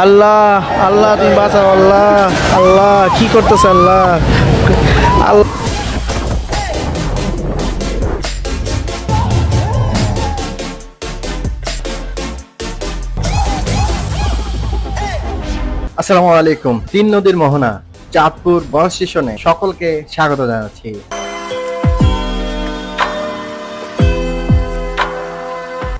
আল্লাহ আল্লাহ তুমি বাঁচাও, আল্লাহ আল্লাহ, কি করতেছে আল্লাহ? আল্লাহ। আসসালামু আলাইকুম, তিন নদীর মোহনা, চাঁদপুর বস স্টেশনে সকলকে স্বাগত জানাচ্ছি।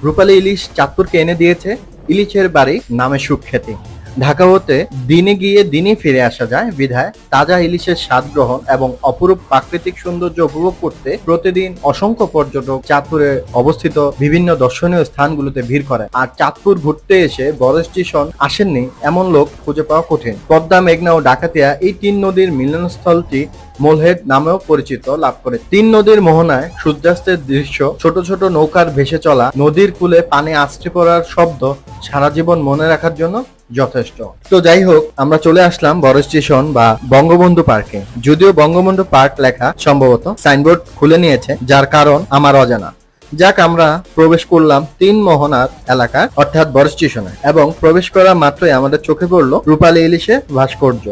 রূপালী ইলিশ চাঁদপুরকে এনে দিয়েছে ইলিশের বাড়ি নামে সুখ্যাতি। ঢাকা হতে দিনে গিয়ে দিনে ফিরে আসা যায় বিধায় তাজা ইলিশের স্বাদ গ্রহণ এবং অপরূপ প্রাকৃতিক সৌন্দর্য উপভোগ করতে প্রতিদিন অসংখ্য পর্যটক চাঁদপুরে অবস্থিত বিভিন্ন দর্শনীয় স্থানগুলোতে ভিড় করে আর চাঁদপুর ঘুরতে এসে বড় স্টেশন আসেননি এমন লোক খুঁজে পাওয়া কঠিন। পদ্মা, মেঘনা ও ডাকাতিয়া এই তিন নদীর মিলনস্থলটি মোলহেড নামেও পরিচিত লাভ করে। তিন নদীর মোহনায় সূর্যাস্তের দৃশ্য, ছোট ছোট নৌকার ভেসে চলা, নদীর কূলে পানি আছড়ে পড়ার শব্দ সারা জীবন মনে রাখার জন্য যথেষ্ট। তো যাই হোক আমরা চলে আসলাম বড় স্টেশন বা বঙ্গবন্ধু পার্কে। যদিও বঙ্গবন্ধু পার্ক লেখা সম্ভবত সাইনবোর্ড খুলে নিয়েছে, যার কারণ আমার অজানা। যাক, আমরা প্রবেশ করলাম তিন মোহনার এলাকা, অর্থাৎ বড় স্টেশনে, এবং প্রবেশ করা মাত্রই আমাদের চোখে পড়ল রূপালী ইলিশে ভাস্কর্য,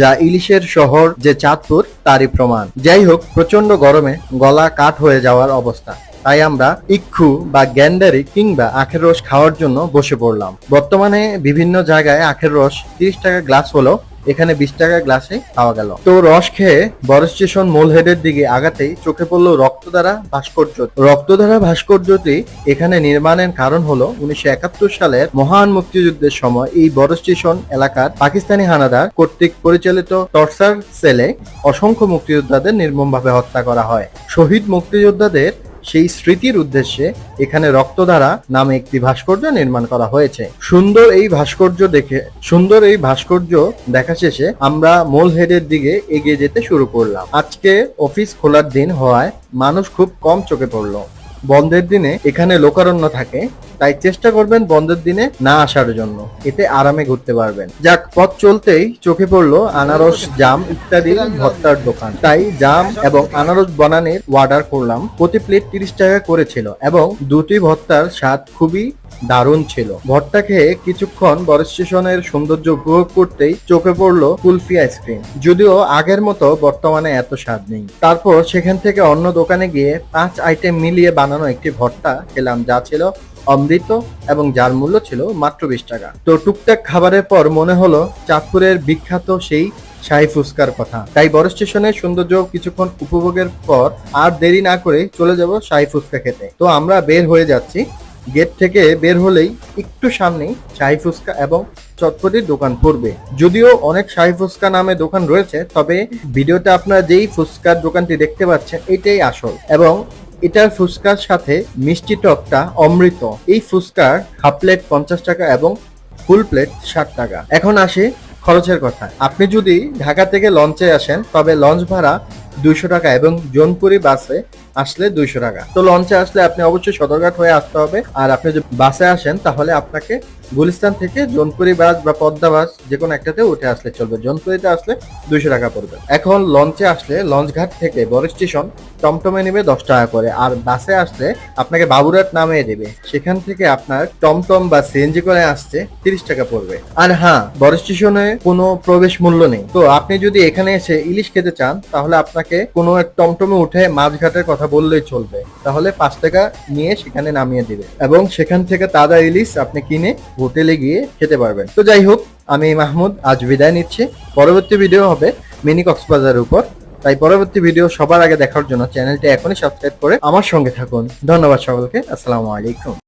যা ইলিশের শহর যে চাঁদপুর, তারই প্রমাণ। যাই হোক প্রচণ্ড গরমে গলা কাঠ হয়ে যাওয়ার অবস্থা। তাই আমরা ইক্ষু বা গ্যান্ডারি কিংবা আখের রস খাওয়ার জন্য বসে পড়লাম। বর্তমানে বিভিন্ন জায়গায় আখের রস তিরিশ টাকা গ্লাস হলো, এখানে বিশ টাকা গ্লাসে পাওয়া গেল। তো রস খেয়ে বড় স্টেশন মোলহেডের দিকে আগাতেই চোখে পড়ল রক্তধারা ভাস্কর্য। রক্তধারা ভাস্কর্যটি এখানে নির্মাণের কারণ হলো উনিশশো একাত্তর সালের মহান মুক্তিযুদ্ধের সময় এই বড় স্টেশন এলাকার পাকিস্তানি হানাদার কর্তৃক পরিচালিত টর্চার সেলে অসংখ্য মুক্তিযোদ্ধাদের নির্মমভাবে হত্যা করা হয়। শহীদ মুক্তিযোদ্ধাদের সেই স্মৃতির উদ্দেশ্যে এখানে রক্তধারা নামে একটি ভাস্কর্য নির্মাণ করা হয়েছে। সুন্দর এই ভাস্কর্য দেখে, সুন্দর এই ভাস্কর্য দেখা শেষে আমরা মোল হেডের দিকে এগিয়ে যেতে শুরু করলাম। আজকে অফিস খোলার দিন হওয়ায় মানুষ খুব কম চোখে পড়ল। বন্ধের দিনে এখানে লোকারণ্য থাকে, তাই চেষ্টা করবেন বন্ধের দিনে না আসার জন্য। এতে আরামে ঘুরতে পারবেন। যাক, পথ চলতেই চোখে পড়ল আনারস, জাম ইত্যাদি ভত্তার দোকান। তাই জাম এবং আনারস বানানের অর্ডার করলাম। প্রতি প্লেট তিরিশ টাকা করেছিল এবং দুটি ভত্তার স্বাদ খুবই দারুণ ছিল। ভর্তা খেয়ে কিছুক্ষণ বড় স্টেশনের সৌন্দর্য উপভোগ করতেই চোখে পড়ল কুলফি আইসক্রিম। যদিও আগের মতো বর্তমানে এত স্বাদ নেই। তারপর সেখান থেকে অন্য দোকানে গিয়ে পাঁচ আইটেম মিলিয়ে বানানো একটি ভর্তা খেলাম, যা ছিল অমৃত এবং যার মূল্য ছিল মাত্র বিশ টাকা। তো টুকটাক খাবারের পর মনে হলো চাঁদপুরের বিখ্যাত সেই শাহী ফুচকার কথা। তাই বড় স্টেশনের সৌন্দর্য কিছুক্ষণ উপভোগের পর আর দেরি না করে চলে যাব শাহী ফুচকা খেতে। তো আমরা বের হয়ে যাচ্ছি গেট থেকে বের হলেই একটু সামনেই শাহী ফুচকা এবং চটপটির দোকান পড়বে। যদিও অনেক শাহী ফুচকা নামে দোকান রয়েছে, তবে ভিডিওতে আপনারা যেই ফুচকার দোকানটি দেখতে পাচ্ছেন, এটাই আসল। এবং এটার ফুচকার সাথে মিষ্টি টকটা অমৃত। এই ফুচকার হাফ প্লেট পঞ্চাশ টাকা এবং ফুল প্লেট ষাট টাকা। এখন আসে খরচের কথা। আপনি যদি ঢাকা থেকে লঞ্চে আসেন, তবে লঞ্চ ভাড়া দুইশো টাকা এবং জোনপুরি বাসে আসলে দুইশো টাকা। তো লঞ্চে আসলে আপনি অবশ্যই সদরঘাট হয়ে আসতে হবে। আর আপনি যদি বাসে আসেন, তাহলে আপনাকে গুলিস্তান থেকে জোনপুরি বাস বা পদ্মা বাস যে কোনো একটাতে উঠে আসলে চলবে। জোনপুরিতে আসলে দুইশো টাকা পড়বে। এখন লঞ্চে আসলে লঞ্চ ঘাট থেকে বড় স্টেশন টমটমে নেবে দশ টাকা করে। আর বাসে আসলে আপনাকে বাবুরাট নামিয়ে দেবে। সেখান থেকে আপনার টমটম বা সিএনজি করে আসছে তিরিশ টাকা পড়বে। আর হ্যাঁ বড় স্টেশনে কোনো প্রবেশ মূল্য নেই। তো আপনি যদি এখানে এসে ইলিশ খেতে চান, তাহলে আপনাকে কোনো এক টমটমে উঠে মাছঘাটের কথা বললেই চলবে। তাহলে পাঁচ টাকা নিয়ে সেখানে নামিয়ে দেবে। এবং সেখান থেকে তাজা ইলিশ আপনি কিনে হোটেলে গিয়ে খেতে পারবেন। তো যাই হোক, আমি মাহমুদ, আজ বিদায় নিচ্ছি। পরবর্তী ভিডিও হবে মিনি কক্সবাজারের উপর। তাই পরবর্তী ভিডিও সবার আগে দেখার জন্য চ্যানেলটি এখনই সাবস্ক্রাইব করে আমার সঙ্গে থাকুন। ধন্যবাদ সকলকে। আসসালামু আলাইকুম।